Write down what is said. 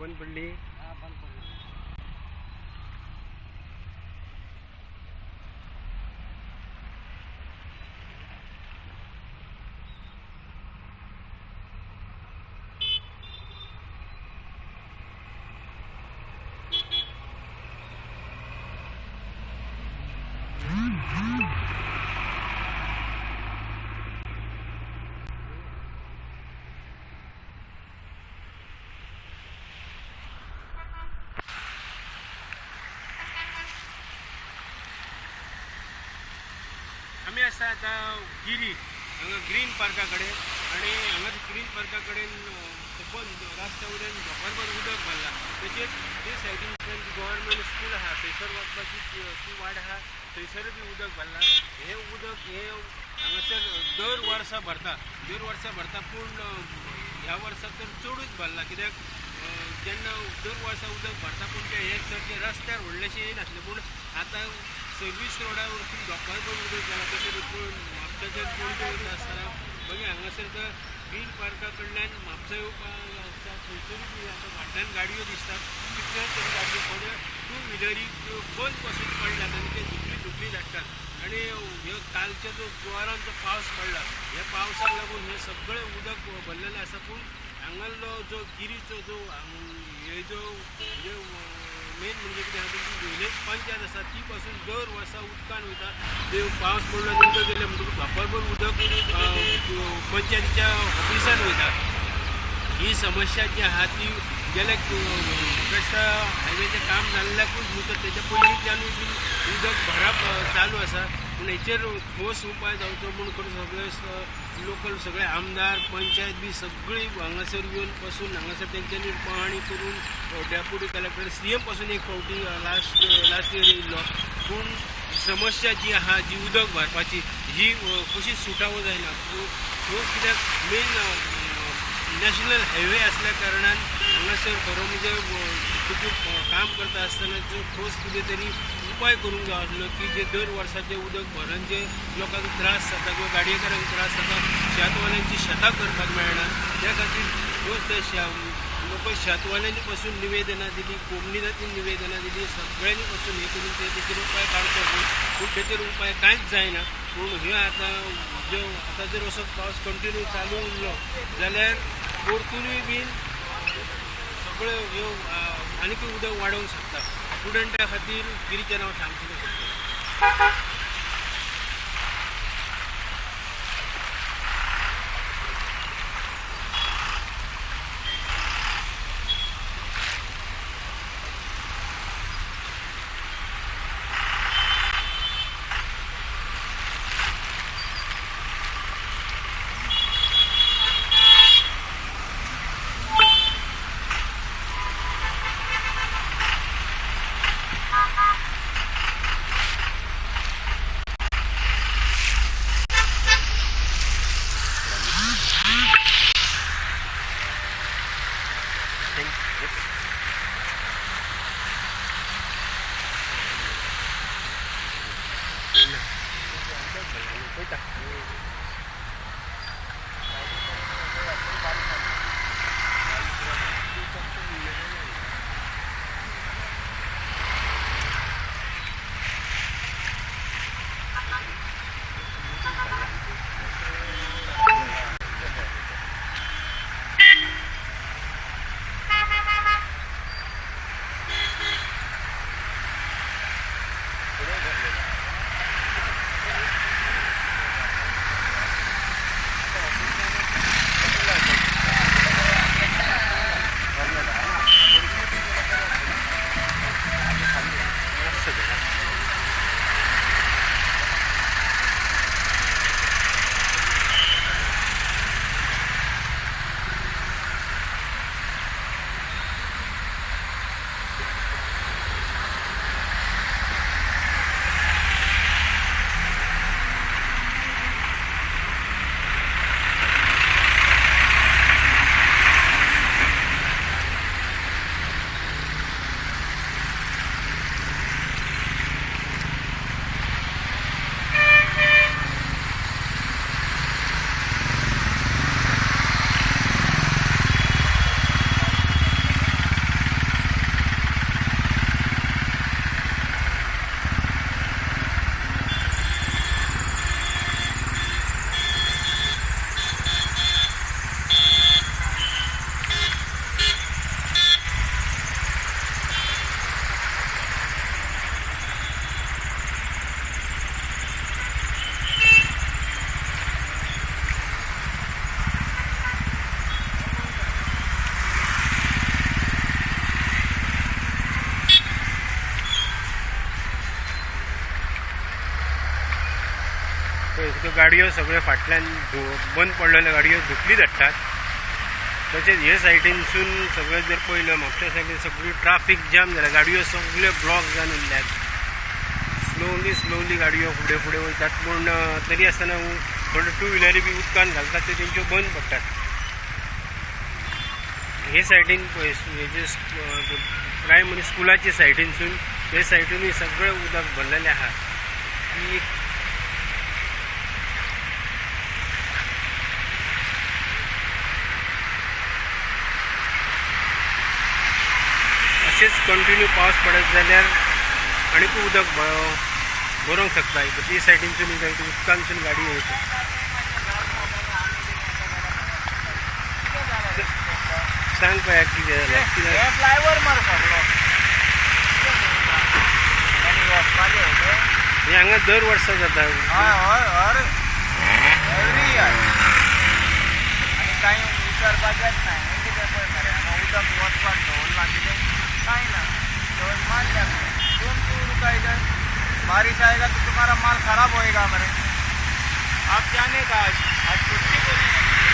बंद पडली. बंद पडली. आसा आता गिरी हांगा ग्रीन पार्का कडेन आनी हांगा ग्रीन पार्का कडेन बंद रस्त्या वयल्यान बरोबर उदक भरला. तेजेर ते सायडीन गव्हर्मेंट स्कूल आहा थंयसर वचपाची ती- वाड वाट आहा थंयसर बी उदक भरला. हे उदक हे हांगासर दर वर्सा भरता दर वर्सा भरता पूण ह्या वर्सा तर चडूच भरला. कित्याक? जेन्ना दर वर्सा उदक भरता पूण ते हे चडशे रस्त्यार व्हडलेशें येयनासलें पूण आतां सर्वीस रोडा वरसून पण उदक जाला तशें पूण म्हापशाच्यान पणजे वयता आसतना मागीर हांगासर तर ग्रीन पार्का कडल्यान म्हापसा येवपाक आसता थंयसर बी आतां फाटल्यान गाडयो दिसतात कितले तरी गाडयो थोड्यो टू व्हिलरी बंदपासून पडल्यात आनी ते दुखली दुखली धाडटात आनी ह्यो कालच्या जो जोरान जो पावस पडला ह्या पावसाक लागून हे सगळें उदक भरलेलें आसा पूण हांगालो जो गिरीचो जो हे जो म्हणजे मेन म्हणजे की आहा तुमची विलेज पंचायत आसा ती पासून दर वर्सा उदकान वयता ते पावस पडलो नंतर गेले म्हणटकूच भापरभर उदक पंचायतीच्या ऑफिसान वयता ही समस्या जी आहा ती गेल्या महाराष्ट्र हायवेचें काम जाल्ल्याकूच न्हू तर तेच्या पयलींच्यानूय बी उदक भरप चालू आसा पूण हेचेर उपाय जावचो म्हूण करून सगळे लोकल सगळे आमदार पंचायत बी सगळी हांगासर येवनपासून हांगासर तेंच्यांनी पाहणी करून डेप्युटी कलेक्टर सी एमपासून एक फावटी लास्ट लास्ट इयर येयल्लो पूण समस्या जी आहा जी उदक भरपाची ही कशी सुटावो सुटावं जायना ठोस कित्याक मेन नॅशनल हायवे असल्या कारणान हांगासर खरो म्हणजे काम करता आसतना जो ठोस कितें तरी उपाय करूंक जाय आसलो की जे दर वर्साचें उदक भरून जे लोकांक त्रास जाता किंवा गाडयेकारांक त्रास जाता शेतवाल्यांची शेतां करपाक मेळना त्या खातीर रोज ते लोक शेतवाल्यांनी पासून निवेदनां दिली कोमनीदांनी निवेदनां दिली सगळ्यांनी पासून हे करून ते तेचेर उपाय काडचो पूण तेचेर उपाय कांयच जायना पूण ह्यो आतां ज्यो आतां जर असो पावस कंटिन्यू चालू उरलो जाल्यार परतूनय बीन सगळ्यो ह्यो आनीकूय उदक वाडोवंक शकता स्टुडंटा खातीर गिरीचें नांव सांगचें 没打 शकता गाडयो सगळ्यो फाटल्यान बंद पडलेल्यो गाडयो धुकली धाडटात तशेंच हे सायडीनसून सगळें जर पळयलो म्हापशा सायडीन सगळी ट्राफीक जाम जाला गाडयो सगळ्यो ब्लॉक जावन उरल्यात स्लोली स्लोली गाडयो फुडें फुडें वयतात पूण तरी आसतना थोड्यो टू व्हिलरी बी उदकान घालतात ते तेंच्यो बंद पडटात हे सायडीन पळय हेजे प्रायमरी स्कुलाचे सायडीनसून हे सायडीनूय सगळें उदक भरलेलें आहा की अशेंच कंटिन्यू पावस पडत जाल्यार आनीक उदक भ- भरोंक शकता ती सायडीनसून उदक उदकानसून गाडी वयता सांग पळया कितें जालें कितें फ्लायओव्हर मार हे हांगा दर वर्सा जाता. हय हय हर एवरी इयर आनी कांय विचारपाचेंच ना हें कितें पळय मरे हांगा उदक वचपाक दवरलां कितें कांय ना माल मारल्या दोन तू रुपये इधर बारिश आएगा तो तुम्हारा माल खराब होएगा मरे आप जाने का आज? आज छुट्टी को नहीं